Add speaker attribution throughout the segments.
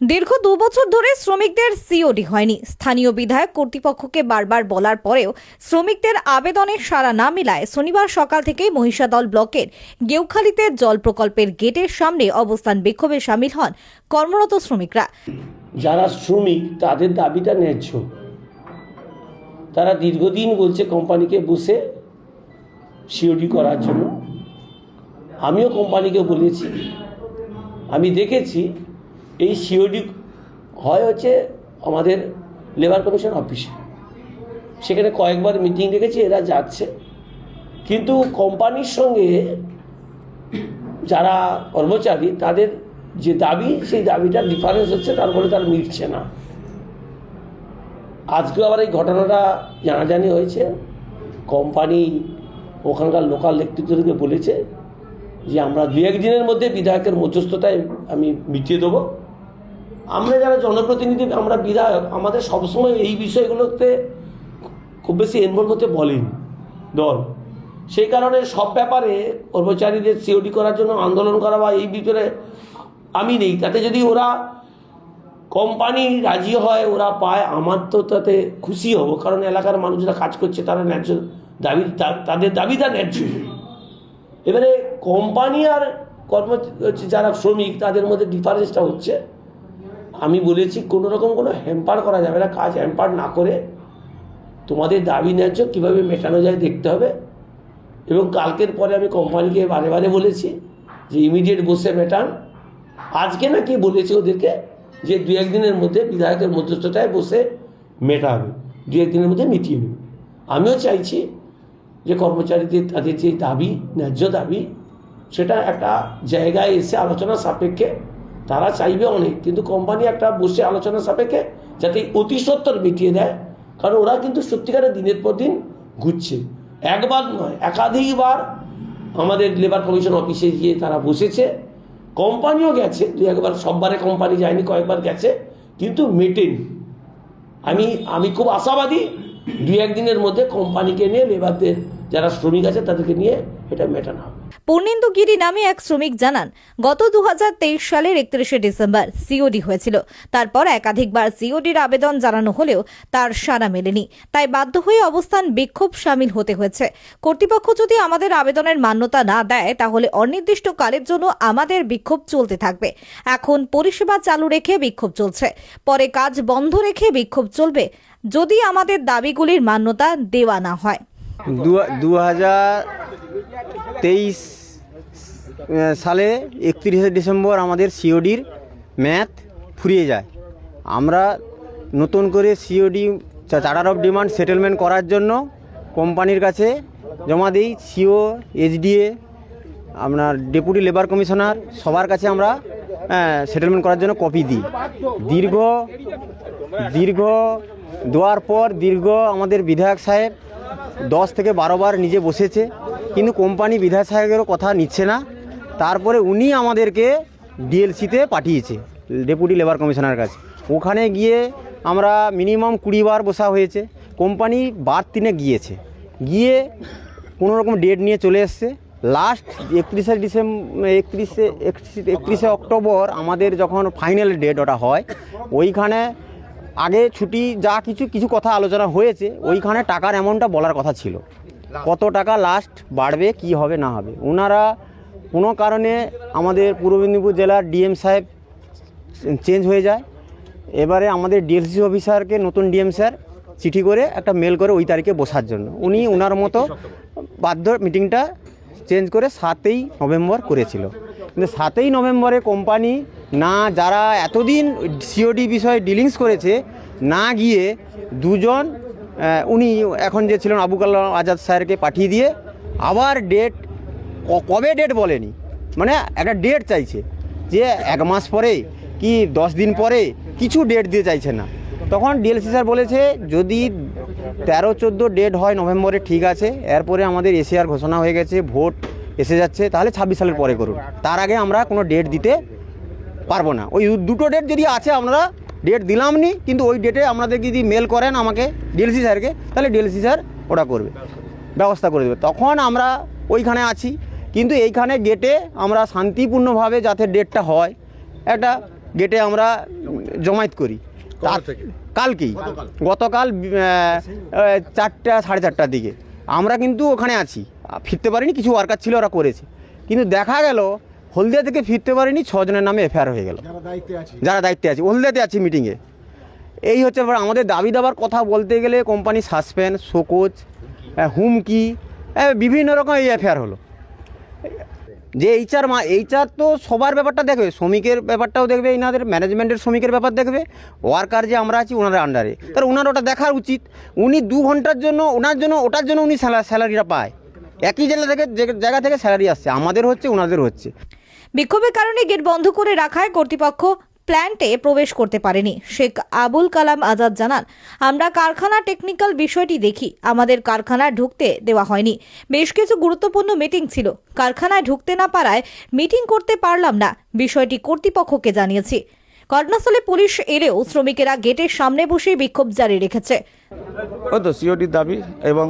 Speaker 1: দীর্ঘ দু বছর ধরে শ্রমিকদের সিওডি হয়নি। স্থানীয় বিধায়ক কর্তৃপক্ষকে বারবার বলার পরেও শ্রমিকদের আবেদনের সাড়া না মিলায় শনিবার সকাল থেকে মহিষাদল ব্লকের গেউখালীতে জল প্রকল্পের গেটের সামনে অবস্থান বিক্ষোভে সামিল হন কর্মরত শ্রমিকরা।
Speaker 2: যারা শ্রমিক, তাদের দাবিটা ন্যায্য। তারা দীর্ঘদিন বলছে কোম্পানিকে বসে সিওডি করার জন্য। আমিও কোম্পানিকে বলেছি। আমি দেখেছি এই সিওডি হয় হচ্ছে আমাদের লেবার কমিশন অফিসে সেখানে কয়েকবার মিটিং দেখেছি, এরা যাচ্ছে। কিন্তু কোম্পানির সঙ্গে যারা কর্মচারী, তাদের যে দাবি, সেই দাবিটার ডিফারেন্স হচ্ছে, তার ফলে তার মিটছে না। আজকেও আবার এই ঘটনাটা জানাজানি হয়েছে। কোম্পানি ওখানকার লোকাল নেতৃত্বদেরকে বলেছে যে, আমরা দু একদিনের মধ্যে বিধায়কের মধ্যস্থতায় আমি মিটিয়ে দেবো। আমরা যারা জনপ্রতিনিধি, আমরা বিধায়ক, আমাদের সবসময় এই বিষয়গুলোতে খুব বেশি ইনভলভ হতে বলেন দল। সেই কারণে সব ব্যাপারে কর্মচারীদের সিওডি করার জন্য আন্দোলন করা বা এই ভিতরে আমি নেই। তাতে যদি ওরা কোম্পানি রাজি হয়, ওরা পায়, আমার তো তাতে খুশি হব। কারণ এলাকার মানুষরা কাজ করছে, তারা ন্যায্য দাবি তাদের দাবিটা ন্যায্য। এবারে কোম্পানি আর কর্ম যারা শ্রমিক, তাদের মধ্যে ডিফারেন্সটা হচ্ছে। আমি বলেছি, কোনো রকম কোনো হ্যাম্পার করা যাবে না, কাজ হ্যাম্পার না করে তোমাদের দাবি ন্যায্য, কীভাবে মেটানো যায় দেখতে হবে। এবং কালকের পরে আমি কোম্পানিকে বারে বারে বলেছি যে ইমিডিয়েট বসে মেটান। আজকে নাকি বলেছে ওদেরকে? যে, দু একদিনের মধ্যে বিধায়কের মধ্যস্থতায় বসে মেটাবে। দু একদিনের মধ্যে মিটিয়ে নেবে। আমিও চাইছি যে, কর্মচারীদের, তাদের যে দাবি, ন্যায্য দাবি, সেটা একটা জায়গায় এসে আলোচনা সাপেক্ষে তারা চাইবে অনেক, কিন্তু কোম্পানি একটা বসে আলোচনা সাপেক্ষে যাতে অতি সত্তর মিটিয়ে দেয়, কারণ ওরা কিন্তু সত্যিকারের দিনের পর দিন ঘুরছে। একবার নয়, একাধিকবার আমাদের লেবার কমিশন অফিসে গিয়ে তারা বসেছে। কোম্পানিও গেছে দু একবার, সববারে কোম্পানি যায়নি, কয়েকবার গেছে, কিন্তু মেটেনি। আমি আমি খুব আশাবাদী দু একদিনের মধ্যে কোম্পানিকে নিয়ে লেবারদের যারা শ্রমিক আছে তাদেরকে নিয়ে এটা মেটানো হবে।
Speaker 1: পূর্ণেন্দু গিরি নামে এক শ্রমিক জানান, গত দুহাজার তেইশ সালের একত্রিশে ডিসেম্বর সিওডি হয়েছিল। তারপর একাধিকবার সিওডির আবেদন জানানো হলেও তার সাড়া মেলেনি। তাই বাধ্য হয়ে অবস্থান বিক্ষোভ সামিল হতে হয়েছে। কর্তৃপক্ষ যদি আমাদের আবেদনের মান্যতা না দেয়, তাহলে অনির্দিষ্টকালের জন্য আমাদের বিক্ষোভ চলতে থাকবে। এখন পরিষেবা চালু রেখে বিক্ষোভ চলছে। পরে কাজ বন্ধ রেখে বিক্ষোভ চলবে। যদি আমাদের দাবিগুলির মান্যতা দেওয়া না হয়।
Speaker 3: দু হাজার তেইশ সালে একত্রিশে ডিসেম্বর আমাদের সিওডির ম্যাথ ফুরিয়ে যায়। আমরা নতুন করে COD charter of demand settlement করার জন্য কোম্পানির কাছে জমা দিই, সিও, এইচডিএ, আপনার ডেপুটি লেবার কমিশনার, সবার কাছে আমরা সেটেলমেন্ট করার জন্য কপি দিই। দীর্ঘ দীর্ঘ দেওয়ার পর দীর্ঘ আমাদের বিধায়ক সাহেব দশ থেকে বারো বার নিজে বসেছে, কিন্তু কোম্পানি বিধায়ক সাহেবেরও কথা নিচ্ছে না। তারপরে উনি আমাদেরকে ডিএলসিতে পাঠিয়েছে, ডেপুটি লেবার কমিশনার কাছে। ওখানে গিয়ে আমরা মিনিমাম কুড়ি বার বসা হয়েছে, কোম্পানি বার তিনে গিয়েছে। গিয়ে কোনো রকম ডেট নিয়ে চলে এসছে। লাস্ট একত্রিশে ডিসেম্বর একত্রিশে একত্রিশে অক্টোবর আমাদের যখন ফাইনাল ডেট ওটা হয়, ওইখানে আগে ছুটি যা কিছু কিছু কথা আলোচনা হয়েছে ওইখানে টাকার অ্যামাউন্টটা বলার কথা ছিল। কত টাকা লাস্ট বাড়বে কি হবে না হবে। ওনারা কোনো কারণে আমাদের পূর্ব মেদিনীপুর জেলার ডিএম সাহেব চেঞ্জ হয়ে যায়। এবারে আমাদের ডিএলসি অফিসারকে নতুন ডিএম স্যার চিঠি করে একটা মেল করে ওই তারিখে বসার জন্য। উনি ওনার মতো বাধ্য মিটিংটা চেঞ্জ করে সাতই নভেম্বর করেছিল। কিন্তু সাতই নভেম্বরে কোম্পানি না যারা এতদিন সিওডি বিষয়ে ডিলিংস করেছে, না গিয়ে দুজন উনি এখন যে ছিলেন আবু কালাম আজাদ স্যারকে পাঠিয়ে দিয়ে আবার ডেট কবে ডেট বলেনি? মানে একটা ডেট চাইছে যে এক মাস পরে কি দশ দিন পরে কিছু ডেট দিয়ে চাইছে না। তখন ডিএলসি স্যার বলেছে, যদি তেরো, চোদ্দ ডেট হয় নভেম্বরে ঠিক আছে, এরপরে আমাদের এশিয়ার ঘোষণা হয়ে গেছে, ভোট এসে যাচ্ছে, তাহলে ছাব্বিশ সালের পরে করুন। তার আগে আমরা কোনো ডেট দিতে পারব না। ওই দুটো ডেট যদি আছে আমরা ডেট দিলাম নি কিন্তু ওই ডেটে আপনাদের যদি মেল করেন আমাকে ডিএলসি স্যারকে তাহলে ডিএলসি স্যার ওটা করবে। ব্যবস্থা করে দেবে। তখন আমরা ওইখানে আছি কিন্তু এইখানে গেটে আমরা শান্তিপূর্ণভাবে যাতে ডেটটা হয় একটা গেটে আমরা জমায়েত করি। কালকেই। গতকাল। চারটা সাড়ে চারটার দিকে। আমরা কিন্তু ওখানে আছি। ফিরতে পারিনি কিছু ওয়ার্কার ছিল ওরা করেছে। কিন্তু দেখা গেল হলদিয়া থেকে ফিরতে পারিনি ছজনের নামে এফআইআর হয়ে গেল। যারা দায়িত্বে আছে। হলদিয়াতে আছি মিটিংয়ে এই হচ্ছে। আমাদের দাবি দাবার কথা বলতে গেলে কোম্পানি সাসপেন্ড শোকোজ আহ, হুমকি বিভিন্ন রকম এই এফআইআর হলো। যে এইচআর মা এইচআর তো সবার ব্যাপারটা দেখবে শ্রমিকের ব্যাপারটাও দেখবে এনাদের ম্যানেজমেন্টের শ্রমিকের ব্যাপার দেখবে ওয়ার্কার যে আমরা আছি ওনাদের আন্ডারে তার ওনার ওটা দেখার উচিত উনি দু ঘণ্টার জন্য ওনার জন্য ওটার জন্য উনি স্যালারিটা পায়। একই জেলা থেকে যে- জায়গা থেকে স্যালারি আসছে আমাদের হচ্ছে ওনাদের হচ্ছে।
Speaker 1: বিক্ষোভের কারণে গেট বন্ধ করে রাখায় কর্তৃপক্ষ প্ল্যান্টে প্রবেশ করতে পারেনি। শেখ আবুল কালাম আজাদ জানান, আমরা কারখানা টেকনিক্যাল বিষয়টি দেখি। আমাদের কারখানায় ঢুকতে দেওয়া হয়নি। বেশ কিছু গুরুত্বপূর্ণ মিটিং ছিল। কারখানায় ঢুকতে না পারায় মিটিং করতে পারলাম না। বিষয়টি কর্তৃপক্ষকে জানিয়েছি। ঘটনাস্থলে পুলিশ এলেও শ্রমিকেরা গেটের সামনে বসে বিক্ষোভ জারি রেখেছে।
Speaker 4: ওই তো সিওডির দাবি এবং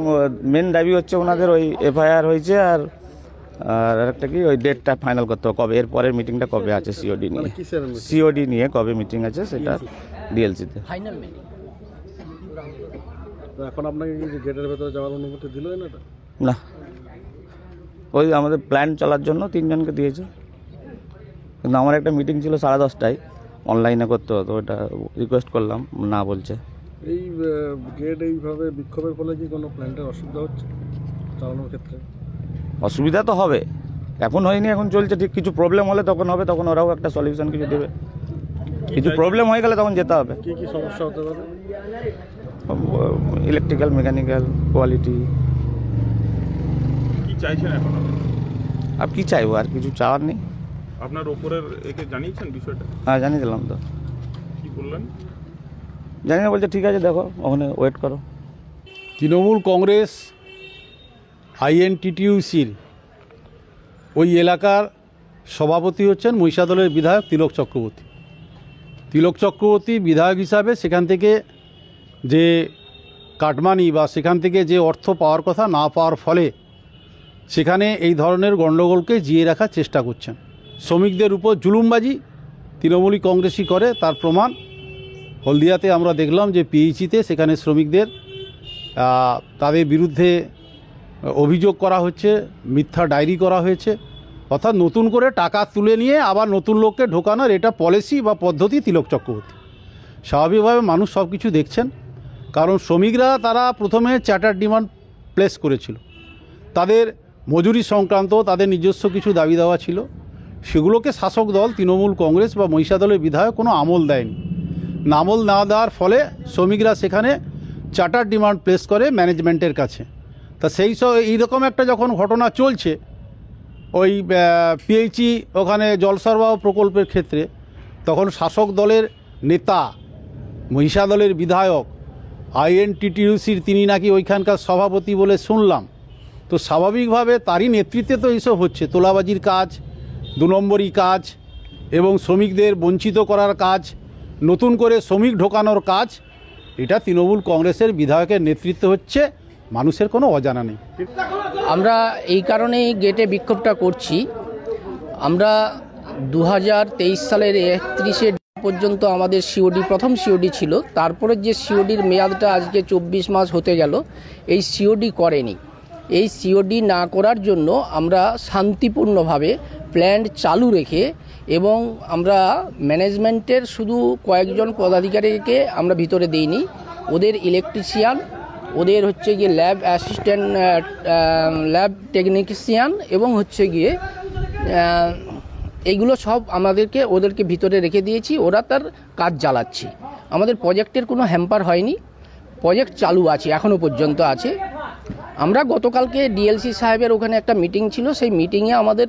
Speaker 4: মেন দাবি হচ্ছে ওনাদের ওই এফআইআর হয়েছে আর আর একটা কি ওই ডেটটা ফাইনাল করতে হবে। কবে? এর পরের মিটিংটা কবে আছে সিওডি নিয়ে
Speaker 5: মানে কিসের meeting?
Speaker 4: সিওডি নিয়ে কবে মিটিং আছে সেটা ডিএলসিতে
Speaker 5: তো এখন আপনাকে কি গেটের ভেতরে যাওয়ার অনুমতি দিল না
Speaker 4: না। ওই আমাদের প্ল্যান চলার জন্য তিনজনকে দিয়েছে। কিন্তু আমার একটা মিটিং ছিল সাড়ে দশটায়। অনলাইনে করতে হতো ওটা রিকোয়েস্ট করলাম না বলছে।
Speaker 5: এই গেট এইভাবে বিক্ষোভের ফলে কি কোনো প্ল্যান্টের অসুবিধা হচ্ছে চালানোর ক্ষেত্রে?
Speaker 4: অসুবিধা তো হবে। এখন হয়নি এখন চলছে ঠিক কিছু প্রবলেম হলে তখন হবে তখন ওরাও একটা সলিউশন কিছু দেবে। কিছু প্রবলেম হয়ে গেলে তখন যেতে হবে।
Speaker 5: কি কি সমস্যা হতে পারে?
Speaker 4: ইলেকট্রিক্যাল মেকানিক্যাল কোয়ালিটি
Speaker 6: কি চাইছেন এখন
Speaker 4: আর কি চাইব আর কিছু চাওয়ার নেই।
Speaker 6: আপনার ওপরের একে জানিয়েছেন বিষয়টা?
Speaker 4: হ্যাঁ জানিয়ে দিলাম তো।
Speaker 6: কি বললেন?
Speaker 4: জানি না বলছে ঠিক আছে দেখো ওখানে ওয়েট করো।
Speaker 7: তৃণমূল কংগ্রেস আইএনটিটিউসির ওই এলাকার সভাপতি হচ্ছেন মহিষাদলের বিধায়ক তিলক চক্রবর্তী। তিলক চক্রবর্তী বিধায়ক হিসাবে সেখান থেকে যে কাটমানি বা সেখান থেকে যে অর্থ পাওয়ার কথা না পাওয়ার ফলে সেখানে এই ধরনের গণ্ডগোলকে জিয়ে রাখার চেষ্টা করছেন। শ্রমিকদের উপর জুলুমবাজি তৃণমূলী কংগ্রেসই করে, তার প্রমাণ হলদিয়াতে আমরা দেখলাম যে পিএইচিতে সেখানে শ্রমিকদের তাদের বিরুদ্ধে অভিযোগ করা হচ্ছে, মিথ্যা ডায়েরি করা হয়েছে। অর্থাৎ নতুন করে টাকা তুলে নিয়ে আবার নতুন লোককে ঢোকানোর এটা পলিসি বা পদ্ধতি তিলক চক্রবর্তী। স্বাভাবিকভাবে মানুষ সব কিছু দেখছেন, কারণ শ্রমিকরা তারা প্রথমে চ্যাটার ডিমান্ড প্লেস করেছিল। তাদের মজুরি সংক্রান্ত তাদের নিজস্ব কিছু দাবি দেওয়া ছিল। সেগুলোকে শাসক দল, তৃণমূল কংগ্রেস বা মহিষাদলের বিধায়ক কোনো আমল দেয়নি। নামল না দেওয়ার ফলে শ্রমিকরা সেখানে চার্টার ডিমান্ড প্লেস করে ম্যানেজমেন্টের কাছে। তা সেই সব এইরকম একটা যখন ঘটনা চলছে, ওই পিএইচই ওখানে জল সরবরাহ প্রকল্পের ক্ষেত্রে, তখন শাসক দলের নেতা, মহিষা দলের বিধায়ক আইএনটিটিউসির তিনি নাকি ওইখানকার সভাপতি বলে শুনলাম। তো স্বাভাবিকভাবে তারই নেতৃত্বে তো এইসব হচ্ছে। তোলাবাজির কাজ, দু নম্বরই কাজ এবং শ্রমিকদের বঞ্চিত করার কাজ, নতুন করে শ্রমিক ঢোকানোর কাজ, এটা তৃণমূল কংগ্রেসের বিধায়কের নেতৃত্বে হচ্ছে মানুষের কোনো অজানা নেই।
Speaker 8: আমরা এই কারণেই গেটে বিক্ষোভটা করছি। আমরা দু হাজার তেইশ সালের একত্রিশে পর্যন্ত আমাদের সিওডি প্রথম সিওডি ছিল। তারপরে যে সিওডির মেয়াদটা আজকে চব্বিশ মাস হতে গেল, এই সিওডি করেনি। এই সিওডি না করার জন্য আমরা শান্তিপূর্ণভাবে প্ল্যান্ট চালু রেখে এবং আমরা ম্যানেজমেন্টের শুধু কয়েকজন পদাধিকারীকে আমরা ভিতরে দিইনি, ওদের ইলেকট্রিশিয়ান ওদের হচ্ছে গিয়ে ল্যাব অ্যাসিস্ট্যান্ট ল্যাব টেকনিশিয়ান এবং হচ্ছে গিয়ে এইগুলো সব আমাদেরকে, ওদেরকে ভিতরে রেখে দিয়েছি, ওরা তার কাজ চালাচ্ছে। আমাদের প্রজেক্টের কোনো হ্যাম্পার হয়নি। প্রজেক্ট চালু আছে এখনও পর্যন্ত আছে। আমরা গতকালকে ডিএলসি সাহেবের ওখানে একটা মিটিং ছিল, সেই মিটিংয়ে আমাদের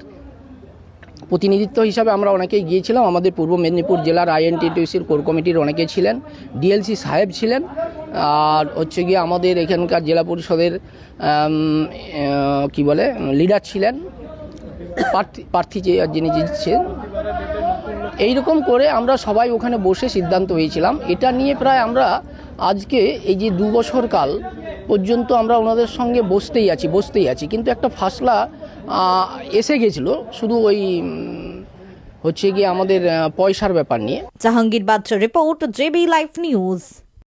Speaker 8: প্রতিনিধিত্ব হিসাবে আমরা অনেকেই গিয়েছিলাম। আমাদের পূর্ব মেদিনীপুর জেলার আইএনটিটিউসির কোর কমিটির অনেকে ছিলেন ডিএলসি সাহেব ছিলেন। আর হচ্ছে গিয়ে আমাদের এখানকার জেলা পরিষদের কি বলে লিডার ছিলেন প্রার্থী প্রার্থী যে, যিনি জিতছেন এইরকম করে আমরা সবাই ওখানে বসে সিদ্ধান্ত হয়েছিলাম এটা নিয়ে প্রায় আমরা আজকে এই যে দু বছর কাল পর্যন্ত আমরা ওনাদের সঙ্গে বসতেই আছি বসতেই আছি। কিন্তু একটা ফাসলা এসে গেছিল শুধু ওই হচ্ছে গিয়ে আমাদের পয়সার ব্যাপার নিয়ে।
Speaker 1: জাহাঙ্গীর বাচ্চা রিপোর্ট, জেবি লাইভ নিউজ।